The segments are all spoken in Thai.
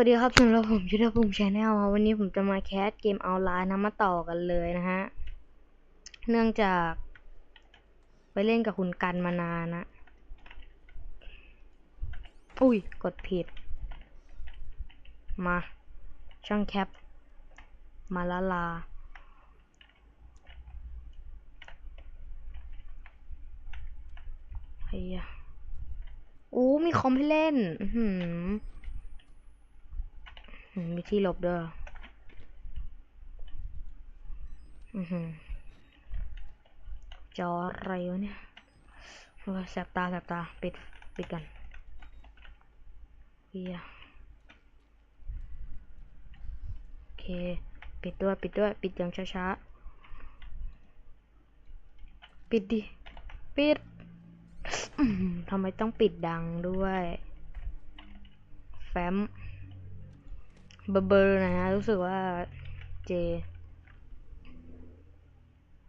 วัสดีครับสำหรับผมยุทธภูมิชาแนลวันนี้ผมจะมาแคสเกมออนไลน์นะมาต่อกันเลยนะฮะ เนื่องจากไปเล่นกับคุณกันมานานนะ อุ้ย กดผิด มา ช่องแคป มาละลาเฮียอู้มีคอมให้เล่น อื้อหืออื มีที่หลบด้วยอือหือจออะไรวะเนี่ยโอ้ยแสบตาแสบตา ปิด ปิดกันเฮียโอเค ปิดด้วย ปิดด้วย ปิดอย่างช้าๆ ปิดดิ ปิดทำไมต้องปิดดังด้วย แฟ้ม เบอร์เบอร์นะฮะรู้สึกว่าเจ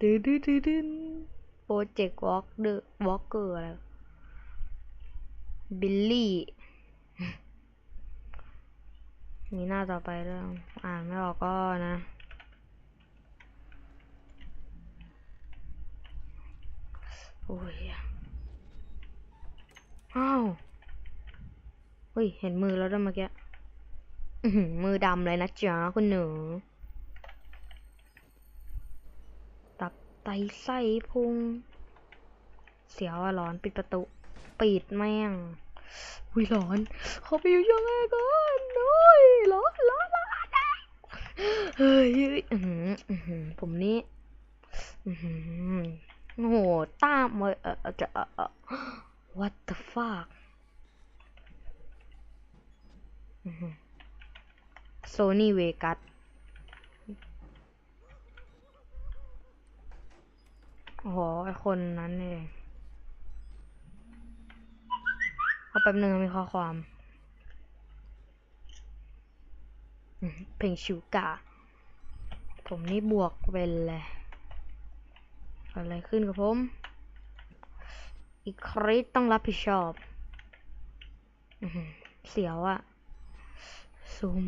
ดื้อดื้อดื้อดื้อโปรเจกต์วอล์กเดอวอล์กเกอร์อะไรบิลลี่มีหน้าต่อไปเรื่องอ่านไม่ออกก็นะ โอ้ย อ้าว เฮ้ย เห็นมือแล้วด้วยเมื่อกี้ มือดำเลยนะจ๊ะคุณหนู ตับไตไส้พุง เสียวอะร้อนปิดประตู ปิดแม่งอุ้ยร้อนเขาไปอยู่ยังไงกันโอ้ยร้อนร้อนร้อนเฮ้ยอื้อหืออื้อหือผมนี่อื้อหือโอ้โหตามเลยเออจะเออ what the fuck อือ โซนี่เวกัสโอ้โหไอคนนั้นเองเอาแป๊บนึงมีข้อความเพลงชิวกะผมนี่บวกเป็นเลยเกิดอะไรขึ้นกับผม อีกคริสต้องรับผิดชอบ เสียวอะซูม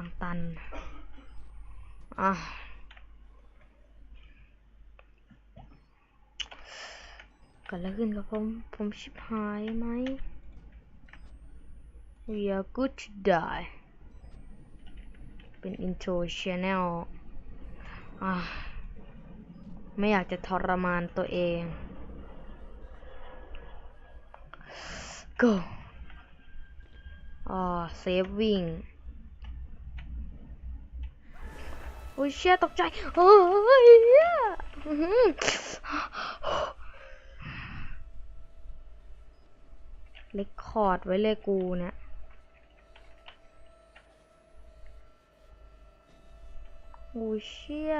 างตัน อะกิดอะไรขึ้นกับผม ผมชิบหายไหม We are good to die เป็น intro channel อะไม่อยากจะทรมานตัวเอง go อ่าเซฟวิ่ง โอ้ยเชี่ยตกใจเฮ้ยเล็กคอร์ดไว้เลยกูเนี่ยโอ้ยเชี่ย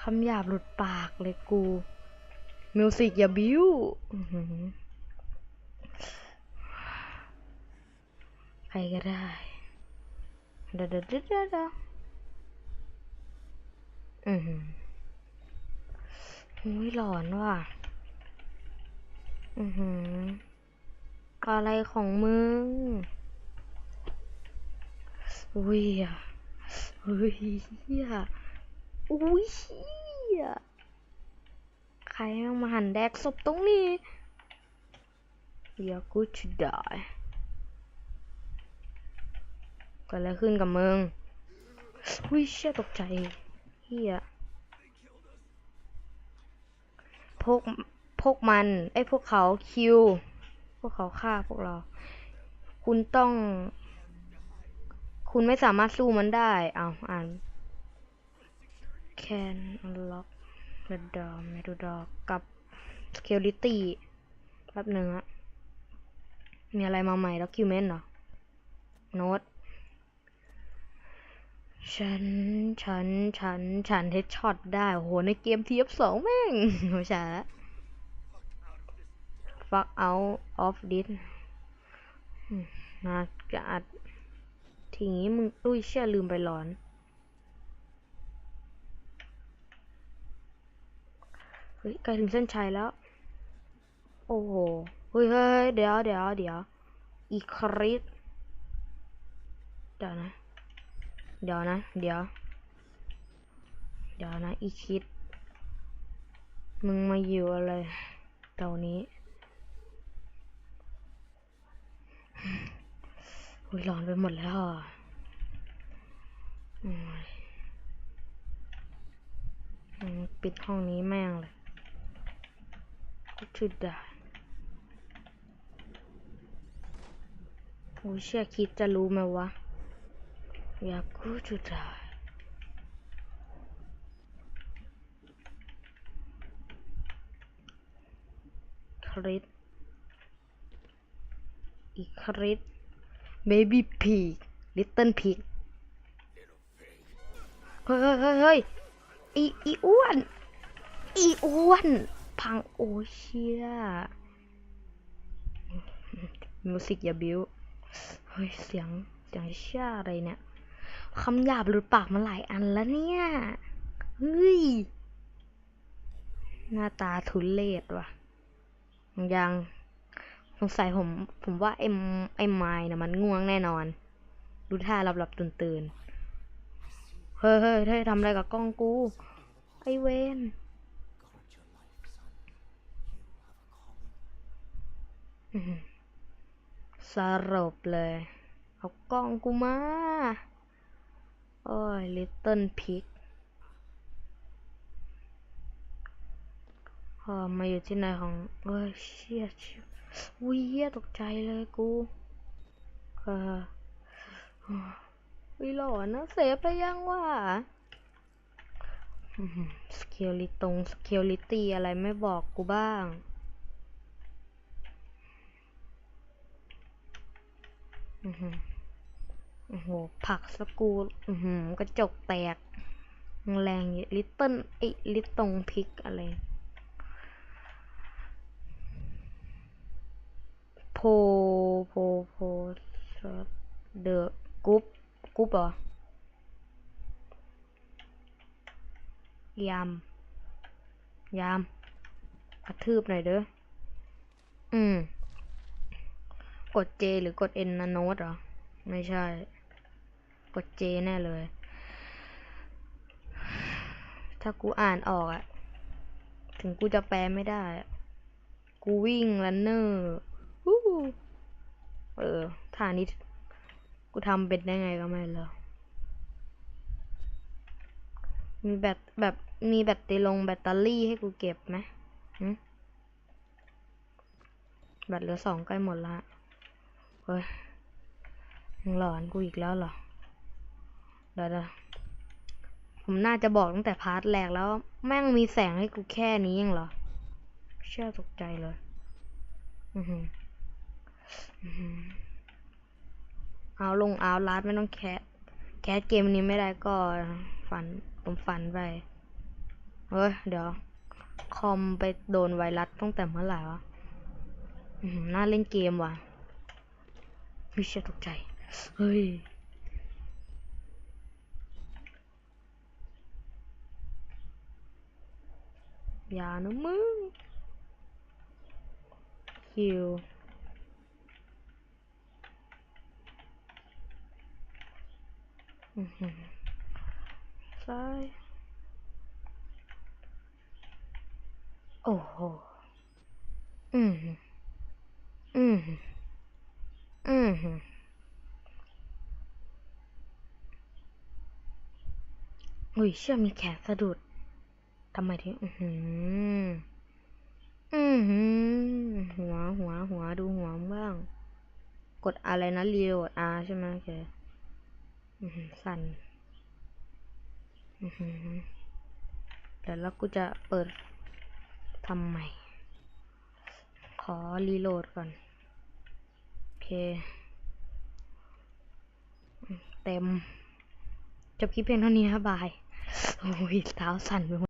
คำหยาบหลุดปากเลยกูมิวสิกอย่าบิ้วใครก็ได้เดี๋ยวเดี๋ยวเดี๋ยวเดี๋ยว อือหืออุ้ยหลอนว่ะ อือหือ อะไรของมึง อุ้ยอะอุ้ยเฮียอุ้ยเฮียใครม่งมาหันแดกศพตรงนี้ You're good to die เกิดอะไรขึ้นกับมึงอุ้ยเชี่ยตกใจ เฮียพวกพวกมัน ไอ้พวกเขาคิว พวกเขาฆ่าพวกเรา คุณต้อง คุณไม่สามารถสู้มันได้ เอาอ่าน can unlock the door m e t a door กับ security แป๊บหนึ่งอะมีอะไรมาใหม่ document เหรอ note ฉัน ฉัน ฉัน ฉันเฮดช็อตได้โอ้โหในเกมทีฟสองแม่งโหช้า fuck out of this นะจะอัดทีนี้มึง อุ้ยเชื่อลืมไปหลอน เฮ้ยใกล้ถึงเส้นชัยแล้ว โอ้โห เฮ้ยเฮ้ยเดี๋ยวเดี๋ยวเดี๋ยวอีกคริสเดี๋ยวนะ เดี๋ยวนะ เดี๋ยว เดี๋ยวนะ อีคิด มึงมาอยู่อะไรเตานี้อุ้ยร้อนไปหมดแล้วอะโอ้ยอืมปิดห้องนี้แม่งเลยก็ชุดด้โอ้เชื่อคิดจะรู้ไหมวะ อยากกูจะได้คริสอีกคริสเบบี้พีลิตเติ้ลพีเฮ้ยเฮ้ยเฮ้ยเฮ้ยอีอีอ้วน อีอ้วน พังโอเชียมิวสิกอย่าบิ้ว เฮ้ย เสียง เสียงเชี่ยอะไรเนี่ย คำหยาบหลุดปากมาหลายอันแล้วเนี่ยเฮ้ย หน้าตาทุเลศว่ะ ยัง สงสัยผม ผมว่าไอ้ไอ้ไม้นะมันง่วงแน่นอน ดูท่าหลับหลับตื่นตื่นๆเฮ้ยเฮ้ยเฮ้ยทำอะไรกับกล้องกู ไอ้เวนสรบเลย เอากล้องกูมา โอ้ยลิตเติ้ลพิกพอมาอยู่ที่ไหนของเอ้ยเชี่ยเชี่ยอุ้ยเหี้ยตกใจเลยกูเออวิหลอนนะเสพไปยังวะสเกลลิตรงสเกลลิตี้อะไรไม่บอกกูบ้างอือหือ โอ้โห ผักสกรูอือหือกระจกแตก แรงลิตเติ้ลไอลิตตรงพริกอะไร โพ โพ โพเดอะกรุ๊ปกรุ๊ปเหรอยาม ยาม กระทืบหน่อยเด้อ อืม กด J หรือกด N นะโน้ตเหรอ ไม่ใช่ กด J แน่เลย ถ้ากูอ่านออกอะถึงกูจะแปลไม่ได้ กูวิ่งลันเนอร์เออท่านี้ กูทำเป็นได้ไงก็ไม่รู้มีแบตแบบมีแบตเตอลงแบตเตอรี่ให้กูเก็บไหมแบตเหลือสองใกล้หมดละ เฮ้ยยังหลอนกูอีกแล้วเหรอ เดี๋ยวผมน่าจะบอกตั้งแต่พาร์ทแรกแล้ว แม่งมีแสงให้กูแค่นี้ยังเหรอ เชื่อตกใจเลย อือหือเอาลงเอาลาดไม่ต้องแคสแคสเกมนี้ไม่ได้ก็ฝันผมฝันไปเฮ้ยเดี๋ยว คอมไปโดนไวรัสตั้งแต่เมื่อไหร่วะน่าเล่นเกมว่ะไม่เชื่อตกใจ เฮ้ย อย่านะมึง คิว ซ้าย โอ้โห อือหืออือหืออือหืออุ้ยเชื่อมีแขนสะดุด ทำไมถึงอือหืออือหือหัวหัวหัวดูหัวบ้าง กดอะไรนะรีโหลด R ใช่ไหมโอเคสั่นเดี๋ยวแล้วกูจะเปิดทำใหม่ ขอรีโหลดก่อน โอเค เต็ม จบคลิปเพียงเท่านี้นะบาย โอ้ยเท้าสั่นไปหมด